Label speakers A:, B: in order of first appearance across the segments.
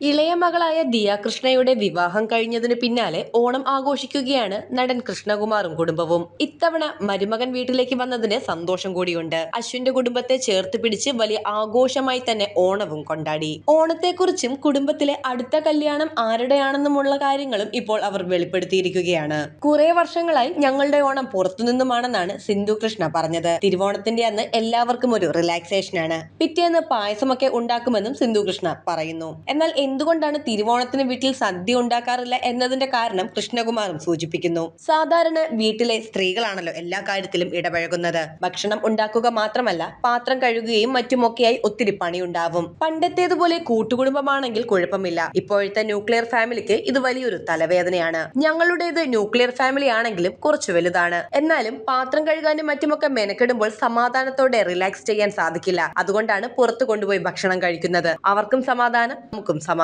A: ഇളയ മകളായ ദിയ കൃഷ്ണയുടെ വിവാഹം കഴിഞ്ഞതിന് പിന്നാലെ ഓണം ആഘോഷിക്കുകയാണ് നടൻ കൃഷ്ണകുമാറും കുടുംബവും. ഇത്തവണ മരുമകൻ വീട്ടിലേക്ക് വന്നതിന് സന്തോഷം കൂടിയുണ്ട്. അശ്വിന്റെ കുടുംബത്തെ ചേർത്ത് പിടിച്ച് വലിയ ആഘോഷമായി തന്നെ ഓണവും കൊണ്ടാടി. ഓണത്തെക്കുറിച്ചും കുടുംബത്തിലെ അടുത്ത കല്യാണം ആരുടെയാണെന്നുമുള്ള കാര്യങ്ങളും ഇപ്പോൾ അവർ വെളിപ്പെടുത്തിയിരിക്കുകയാണ്. കുറെ വർഷങ്ങളായി ഞങ്ങളുടെ ഓണം പുറത്തുനിന്നുമാണെന്നാണ് സിന്ധു കൃഷ്ണ പറഞ്ഞത്. തിരുവോണത്തിന്റെ അന്ന് എല്ലാവർക്കും ഒരു റിലാക്സേഷനാണ് പിറ്റേന്ന് പായസമൊക്കെ ഉണ്ടാക്കുമെന്നും സിന്ധു കൃഷ്ണ പറയുന്നു. എന്നാൽ എന്തുകൊണ്ടാണ് തിരുവോണത്തിന് വീട്ടിൽ സദ്യ ഉണ്ടാക്കാറില്ല എന്നതിന്റെ കാരണം കൃഷ്ണകുമാറും സൂചിപ്പിക്കുന്നു. സാധാരണ വീട്ടിലെ സ്ത്രീകളാണല്ലോ എല്ലാ കാര്യത്തിലും ഇടപഴകുന്നത്. ഭക്ഷണം ഉണ്ടാക്കുക മാത്രമല്ല പാത്രം കഴുകുകയും മറ്റുമൊക്കെയായി ഒത്തിരി പണിയുണ്ടാവും. പണ്ടത്തേതുപോലെ കൂട്ടുകുടുംബമാണെങ്കിൽ കുഴപ്പമില്ല. ഇപ്പോഴത്തെ ന്യൂക്ലിയർ ഫാമിലിക്ക് ഇത് വലിയൊരു തലവേദനയാണ്. ഞങ്ങളുടേത് ന്യൂക്ലിയർ ഫാമിലി ആണെങ്കിലും കുറച്ച് വലുതാണ്. എന്നാലും പാത്രം കഴുകാനും മറ്റുമൊക്കെ മെനക്കെടുമ്പോൾ സമാധാനത്തോടെ റിലാക്സ് ചെയ്യാൻ സാധിക്കില്ല. അതുകൊണ്ടാണ് പുറത്തു കൊണ്ടുപോയി ഭക്ഷണം കഴിക്കുന്നത്. അവർക്കും സമാധാനം നമുക്കും സമാധാനം.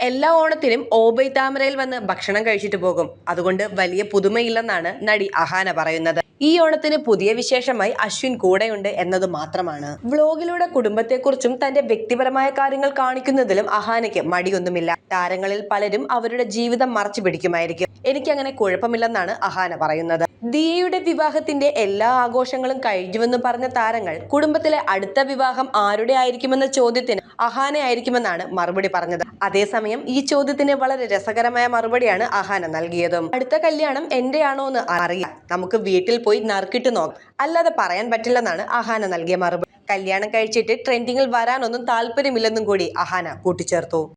A: എല്ലാ ഓണത്തിനും ഓബൈ താമരയിൽ വന്ന് ഭക്ഷണം കഴിച്ചിട്ട് പോകും. അതുകൊണ്ട് വലിയ പുതുമയില്ലെന്നാണ് നടി അഹാന പറയുന്നത്. ഈ ഓണത്തിന് പുതിയ വിശേഷമായി അശ്വിൻ കൂടെയുണ്ട് എന്നത് മാത്രമാണ്. വ്ലോഗിലൂടെ കുടുംബത്തെക്കുറിച്ചും തന്റെ വ്യക്തിപരമായ കാര്യങ്ങൾ കാണിക്കുന്നതിലും അഹാനയ്ക്ക് മടിയൊന്നുമില്ല. താരങ്ങളിൽ പലരും അവരുടെ ജീവിതം മറച്ചു പിടിക്കുമായിരിക്കും. എനിക്കങ്ങനെ കുഴപ്പമില്ലെന്നാണ് അഹാന പറയുന്നത്. ദിയയുടെ വിവാഹത്തിന്റെ എല്ലാ ആഘോഷങ്ങളും കഴിഞ്ഞുവെന്ന് പറഞ്ഞ താരങ്ങൾ കുടുംബത്തിലെ അടുത്ത വിവാഹം ആരുടെ ആയിരിക്കുമെന്ന ചോദ്യത്തിന് അഹാന ആയിരിക്കുമെന്നാണ് മറുപടി പറഞ്ഞത്. അതേസമയം ഈ ചോദ്യത്തിന് വളരെ രസകരമായ മറുപടിയാണ് അഹാന നൽകിയതും. അടുത്ത കല്യാണം എന്റെയാണോ എന്ന് അറിയാം നമുക്ക് വീട്ടിൽ പോയി നറുക്കിട്ട് നോക്കാം. അല്ലാതെ പറയാൻ പറ്റില്ലെന്നാണ് അഹാന നൽകിയ മറുപടി. കല്യാണം കഴിച്ചിട്ട് ട്രെൻഡിങ്ങിൽ വരാനൊന്നും താല്പര്യമില്ലെന്നും കൂടി അഹാന കൂട്ടിച്ചേർത്തു.